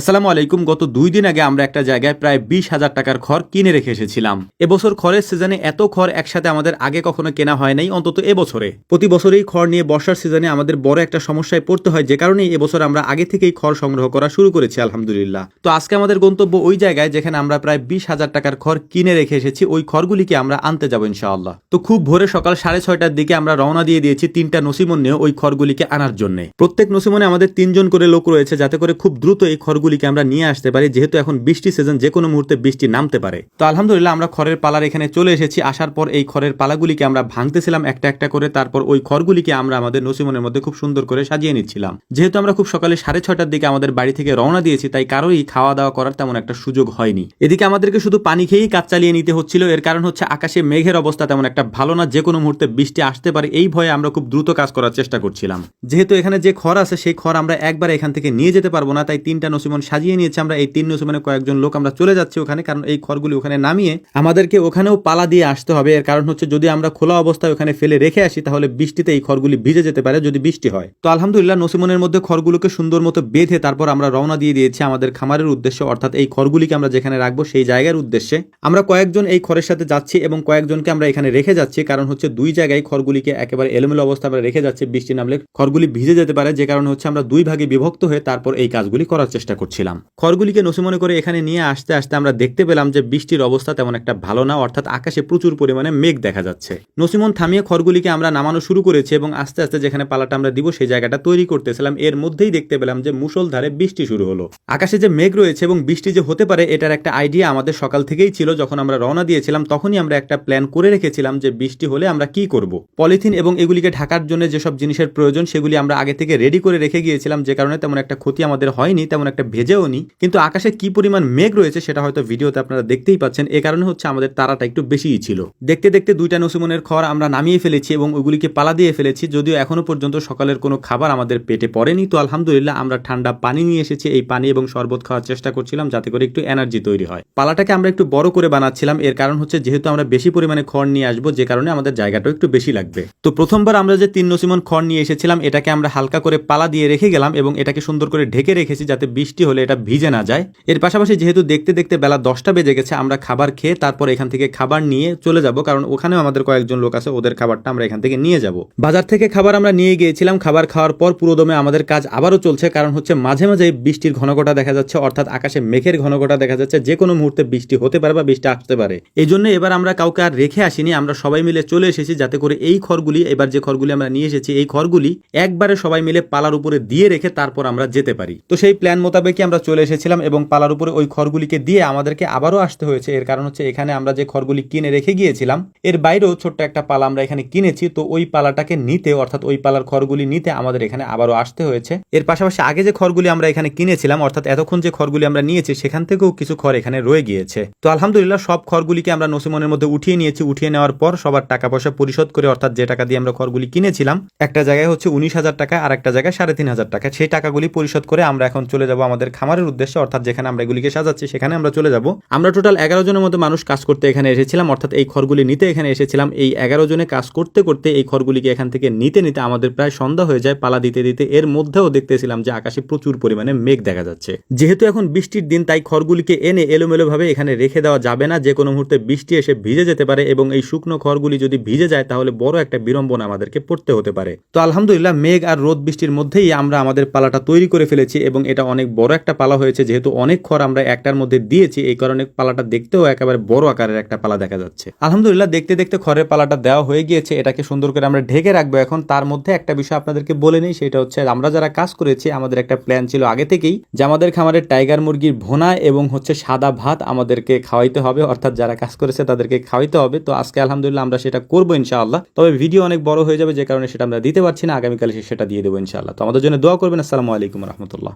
আসসালামু আলাইকুম। গত দুই দিন আগে আমরা একটা জায়গায় প্রায় বিশ হাজার টাকার খড় কিনে রেখে এসেছিলাম। এবছর খড়ের সিজনে এত খড় একসাথে আমাদের আগে কখনো কেনা হয় নাই, অন্তত এবছরে। প্রতি বছরেই খড় নিয়ে বর্ষার সিজনে আমাদের বড় একটা সমস্যায় পড়তে হয়, যে কারণে এবছর আমরা আগে থেকেই খড় সংগ্রহ করা শুরু করেছি, আলহামদুলিল্লাহ। তো আজকে আমাদের গন্তব্য ওই জায়গায়, যেখানে আমরা প্রায় বিশ হাজার টাকার খড় কিনে রেখে এসেছি, ওই খড়গুলিকে আমরা আনতে যাব ইনশাআল্লাহ। তো খুব ভোরে সকাল সাড়ে ছয়টার দিকে আমরা রওনা দিয়ে দিয়েছি তিনটা নসিমন নিয়ে ওই খড়গুলিকে আনার জন্য। প্রত্যেক নসিমনে আমাদের তিনজন করে লোক রয়েছে, যাতে করে খুব দ্রুত এই খড়গুলিকে আমরা নিয়ে আসতে পারি, যেহেতু এখন বৃষ্টি সিজন যে কোনো মুহূর্তে বৃষ্টি নামতে পারে। তো আলহামদুলিল্লাহ আমরা খড়ের পালার এখানে চলে এসেছি। আসার পর এই খড়ের পালাগুলিকে আমরা ভাঙতেছিলাম একটা একটা করে। তারপর ওই খড়গুলিকে আমরা আমাদের নসিমনের মধ্যে খুব সুন্দর করে সাজিয়ে নিচ্ছিলাম। যেহেতু আমরা খুব সকালে সাড়ে ছটার দিকে আমাদের বাড়ি থেকে রওনা দিয়েছি, তাই কারোই খাওয়া দাওয়া করার তেমন একটা সুযোগ হয়নি। এদিকে আমাদেরকে শুধু পানি খেয়েই কাজ চালিয়ে নিতে হচ্ছিল। এর কারণ হচ্ছে আকাশে মেঘের অবস্থা তেমন একটা ভালো না। যে কোনো মুহূর্তে বৃষ্টি আসতে পারে, এই ভয়ে আমরা খুব দ্রুত কাজ করার চেষ্টা করছিলাম। যেহেতু এখানে যে খড় আছে, সেই খড় আমরা একবার এখান থেকে নিয়ে যেতে পারব না, তাই তিনটা নসিমন সাজিয়ে নিয়েছে আমরা এই তিন নসিমনে কয়েকজন লোক। আমরা চলে যাচ্ছি ওখানে, কারণ এই খড়গুলি ওখানে নামিয়ে আমাদেরকে ওখানেও পালা দিয়ে আসতে হবে। এর কারণ হচ্ছে যদি আমরা খোলা অবস্থায় ওখানে ফেলে রেখে আসি, তাহলে বৃষ্টিতে এই খড়গুলি ভিজে যেতে পারে যদি বৃষ্টি হয়। তো আলহামদুলিল্লাহ নসিমনের মধ্যে খড়গুলোকে সুন্দর মতো বেঁধে তারপর আমরা রওনা দিয়ে দিয়েছি আমাদের খামারের উদ্দেশ্যে। অর্থাৎ এই খড়গুলিকে আমরা যেখানে রাখব, সেই জায়গার উদ্দেশ্যে। আমরা কয়েকজন এই খড়ের সাথে যাচ্ছি এবং কয়েকজনকে আমরা এখানে রেখে যাচ্ছি। কারণ হচ্ছে দুই জায়গায় খড়গুলিকে একেবারে এলোমেলো অবস্থা আমরা রেখে যাচ্ছি। বৃষ্টি নামলে খড়গুলি ভিজে যেতে পারে। যে কারণে হচ্ছে আমরা দুই ভাগে বিভক্ত হয়ে তারপর এই কাজগুলি করার চেষ্টা করছিলাম। খড়গুলিকে নসিমনে করে এখানে নিয়ে আসতে আসতে আমরা দেখতে পেলাম যে বৃষ্টির অবস্থা তেমন একটা ভালো না, অর্থাৎ আকাশে প্রচুর পরিমাণে মেঘ দেখা যাচ্ছে। নসিমন থামিয়ে খড়গুলিকে আমরা নামানো শুরু করেছি এবং আস্তে আস্তে যেখানে পালাটা আমরা দিব সেই জায়গাটা তৈরি করতেছিলাম। এর মধ্যেই দেখতে পেলাম যে মুষলধারে বৃষ্টি শুরু হলো। আকাশে যে মেঘ রয়েছে এবং বৃষ্টি যে হতে পারে, এটার একটা আইডিয়া আমাদের সকাল থেকেই ছিল। যখন আমরা রওনা দিয়েছিলাম, তখনই আমরা একটা প্ল্যান করে রেখেছিলাম যে বৃষ্টি হলে আমরা কি করব। পলিথিন এবং এগুলিকে ঢাকার জন্য যেসব জিনিসের প্রয়োজন, সেগুলি আমরা আগে থেকে রেডি করে রেখে গিয়েছিলাম। যে কারণে তেমন একটা ক্ষতি আমাদের হয়নি, তেমন একটা ভেজেও নি, কিন্তু আকাশে কি পরিমাণ মেঘ রয়েছে সেটা হয়তো ভিডিওতে আপনারা দেখতেই পাচ্ছেন। এ কারণে হচ্ছে আমাদের তারাটা একটু বেশিই ছিল। দেখতে দেখতে দুইটা নসিমনের খড় আমরা নামিয়ে ফেলেছি এবং ওগুলিকে পালা দিয়ে ফেলেছি, যদিও এখনও পর্যন্ত সকালের কোনো খাবার আমাদের পেটে পড়েনি। তো আলহামদুলিল্লাহ আমরা ঠান্ডা পানি নিয়ে এসেছি, এই পানি এবং শরবত খাওয়ার চেষ্টা করছিলাম যাতে করে একটু এনার্জি তৈরি হয়। পালাটাকে আমরা একটু বড় করে বানাচ্ছিলাম, এর কারণ হচ্ছে যেহেতু আমরা বেশি পরিমাণে খড় নিয়ে আসব, যে কারণে আমাদের জায়গাটাও একটু বেশি লাগবে। তো প্রথমবার আমরা যে তিন নসিমন খড় নিয়ে এসেছিলাম, এটাকে আমরা হালকা করে পালা দিয়ে রেখে গেলাম এবং এটাকে সুন্দর করে ঢেকে রেখেছি যাতে বৃষ্টি হলে এটা ভিজে না যায়। এর পাশাপাশি যেহেতু দেখতে দেখতে বেলা দশটা বেজে গেছে, আমরা খাবার খেয়ে তারপর এখান থেকে খাবার নিয়ে চলে যাব, কারণ ওখানেও আমাদের কয়েকজন লোক আছে, ওদের খাবারটা আমরা এখান থেকে নিয়ে যাব। বাজার থেকে খাবার আমরা নিয়ে গিয়েছিলাম, খাবার খাওয়ার পর পুরোদমে আমাদের কাজ আবারও চলছে, কারণ হচ্ছে মাঝে মাঝে বৃষ্টির ঘনঘটা দেখা যাচ্ছে, অর্থাৎ আকাশে মেঘের ঘনঘটা দেখা যাচ্ছে, যে কোনো মুহূর্তে বৃষ্টি হতে পারে বা বৃষ্টি আসতে পারে। এই জন্য এবার আমরা কাউকে আর রেখে আসিনি, আমরা সবাই মিলে চলে এসেছি, যাতে করে এই খড়গুলি, এবার যে খড়গুলি আমরা নিয়ে এসেছি, এই খড়গুলি একবারে সবাই মিলে পালার উপরে দিয়ে রেখে তারপর আমরা যেতে পারি। তো সেই প্ল্যান মোতাবেকই আমরা চলে এসেছিলাম এবং পালার উপরে ওই খড়গুলিকে দিয়ে আমাদেরকে আবারও আসতে হয়েছে, এর কারণ হচ্ছে এখানে আমরা যে খড়গুলি কিনে রেখে গিয়েছিলাম, এর বাইরেও ছোট্ট একটা পালা আমরা এখানে কিনেছি, তো ওই পালাটাকে নিতে, অর্থাৎ ওই পালার খড়গুলি নিতে আমাদের এখানে আবারও আসতে হয়েছে। এর পাশাপাশি আগে যে খড়গুলি আমরা এখানে কিনেছিলাম, অর্থাৎ এতক্ষণ যে খড়গুলি আমরা নিয়েছি, সেখান থেকেও কিছু খড় এখানে রয়ে গিয়েছে। তো আলহামদুলিল্লাহ, সব খড়গুলিকে আমরা নসিমনের মধ্যে উঠিয়ে নিয়েছি, উঠিয়ে নেওয়ার পর সবার টাকা পয়সা পরিশোধ করে, অর্থাৎ যে টাকা দিয়ে আমরা খড়গুলি কিনেছিলাম, একটা জায়গায় হচ্ছে উনিশ হাজার টাকা আর একটা জায়গায় সাড়ে তিন হাজার টাকা। সেই টাকাগুলি পরিশোধ করে আমরা এখন চলে যাব আমাদের খামারের উদ্দেশ্যে, অর্থাৎ যেখানে আমরা এগুলিকে সাজাচ্ছি, সেখানে আমরা চলে যাব। আমরা টোটাল এগারো জনের মতো মানুষ কাজ করতে এখানে এসেছিলাম, অর্থাৎ এই খড়গুলি নিতে এখানে এসেছিলাম। এই এগারো জনে কাজ করতে করতে এই খড়গুলিকে এখান থেকে নিতে নিতে আমাদের প্রায় সন্ধ্যা হয়ে যায়। পালা দিতে দিতে এর মধ্যেও দেখতেছিলাম যে আকাশে প্রচুর পরিমাণে মেঘ দেখা যাচ্ছে। যেহেতু এখন বৃষ্টির দিন, তাই খড়গুলিকে এনে এলোমেলো ভাবে এখানে রেখে দেওয়া যাবে না। যে কোনো মুহূর্তে বৃষ্টি এসে ভিজে যেতে পারে এবং এই শুকনো খড়গুলি যদি ভিজে যায়, তাহলে বড় একটা বিড়ম্বনা আমাদেরকে পড়তে হতে পারে। তো আলহামদুলিল্লাহ, মেঘ আর রোদ বৃষ্টির মধ্যেই আমরা আমাদের পালাটা তৈরি করে ফেলেছি এবং এটা অনেক বড় একটা পালা হয়েছে, যেহেতু অনেক খড় আমরা একটার মধ্যে দিয়েছি, এই কারণে পালাটা দেখতেও একেবারে বড় আকারের একটা পালা দেখা যাচ্ছে। আলহামদুলিল্লাহ, দেখতে দেখতে খড়ের পালাটা দেওয়া হয়ে গিয়েছে, এটাকে সুন্দর করে আমরা ঢেকে রাখব। এখন তার মধ্যে একটা বিষয় আপনাদেরকে বলে নেই, সেটা হচ্ছে আমরা যারা কাজ করেছি, আমাদের একটা প্ল্যান ছিল আগে থেকেই যে আমাদের খামারের টাইগার মুরগির ভোনা এবং হচ্ছে সাদা ভাত আমাদেরকে খাওয়াইতে হবে, অর্থাৎ যারা কাজ করেছে তাদেরকে খাওয়াইতে হবে। তো আজকে আলহামদুলিল্লাহ আমরা সেটা করব ইনশাআল্লাহ। তবে ভিডিও অনেক বড় হয়ে যাবে, যে কারণে সেটা আমরা দিতে পারছি না, আগামীকালে সেটা দিয়ে দেবো ইনশাআল্লাহ। তো আমাদের জন্য দোয়া করবেন। আসসালামু আলাইকুম রহমতুল্লাহ।